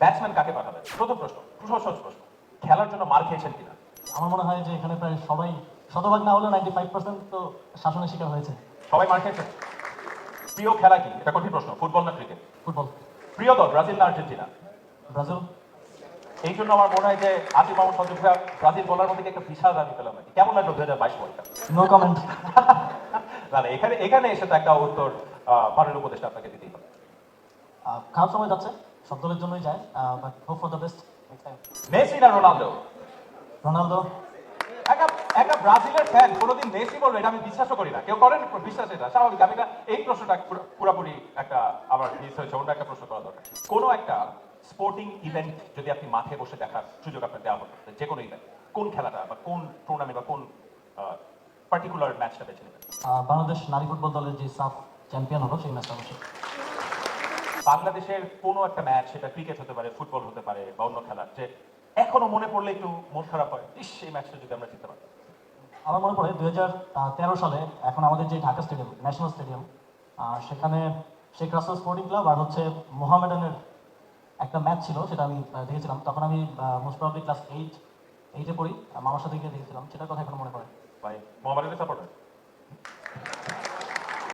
Batsman কাকে পাঠাবেন? প্রথম প্রশ্ন সহজ সহজ প্রশ্ন খেলার জন্য মার খেয়েছেন কিনা? আমার মনে হয় যে এখানে প্রায় সবাই শতভাগ না হলেও নাইনটি ফাইভ পার্সেন্ট তো শাসনের শিকার হয়েছে। সবাই মার খেয়েছেন? প্রিয় খেলা কি? এটা কঠিন প্রশ্ন ফুটবল না ক্রিকেট? ফুটবল। প্রিয় দল ব্রাজিল না আর্জেন্টিনা? ব্রাজিল। এই জন্য আমার মনে হয় যে আসিফ মাহমুদ সঞ্জু ভাইয়া ব্রাজিল বলার মধ্যে একটা বিশাল দাবি পেলাম নাকি কেমন লাগল দু হাজার বাইশ ওয়ার্ল্ড নো কমেন্ট না না এখানে এখানে এসে তো একটা উত্তর পারের উপদেশটা আপনাকে দিতেই হবে। খারাপ সময় যাচ্ছে। সব দলের জন্যই যায় but hope for the best Messi না রোনালদো? রোনালদো? একটা একটা ব্রাজিলের ফ্যান কোনোদিন মেসি বলবে, এটা আমি বিশ্বাসও করি না। কেউ করেন? বিশ্বাস এটা, স্বাভাবিক। আমি এই প্রশ্নটা পুরো- পুরোপুরি একটা আমার মিস হয়েছে, অন্য একটা প্রশ্ন করা দরকার। কোনো একটা স্পোর্টিং ইভেন্ট যদি আপনি মাঠে বসে দেখার সুযোগ আপনার দেওয়া হতো যে কোনো ইভেন্ট কোন খেলাটা বা কোন টুর্নামেন্ট বা কোন পার্টিকুলার ম্যাচটা বেছে নেবেন? বাংলাদেশ নারী ফুটবল দলের যে সাফ চ্যাম্পিয়ন হলো, সেই ম্যাচটা অবশ্যই। বাংলাদেশের কোনো একটা ম্যাচ সেটা ক্রিকেট হতে পারে ফুটবল হতে পারে বা অন্য খেলার যে এখনও মনে পড়লে একটু মন খারাপ হয় ইস এই ম্যাচটা যদি আমরা জিততে পারি। আমার মনে পড়ে দুই সালে এখন আমাদের যে ঢাকা স্টেডিয়াম ন্যাশনাল স্টেডিয়াম সেখানে শেখ রাসেল স্পোর্টিং ক্লাব আর হচ্ছে মোহামেডানের একটা ম্যাচ ছিল সেটা আমি দেখেছিলাম। তখন আমি মোস্ট প্রবলি ক্লাস এইট এইটে পড়ি মামার সাথে গিয়ে দেখেছিলাম সেটার কথা এখন মনে পড়ে। ভাই মোহাম্মদের সাপোর্টার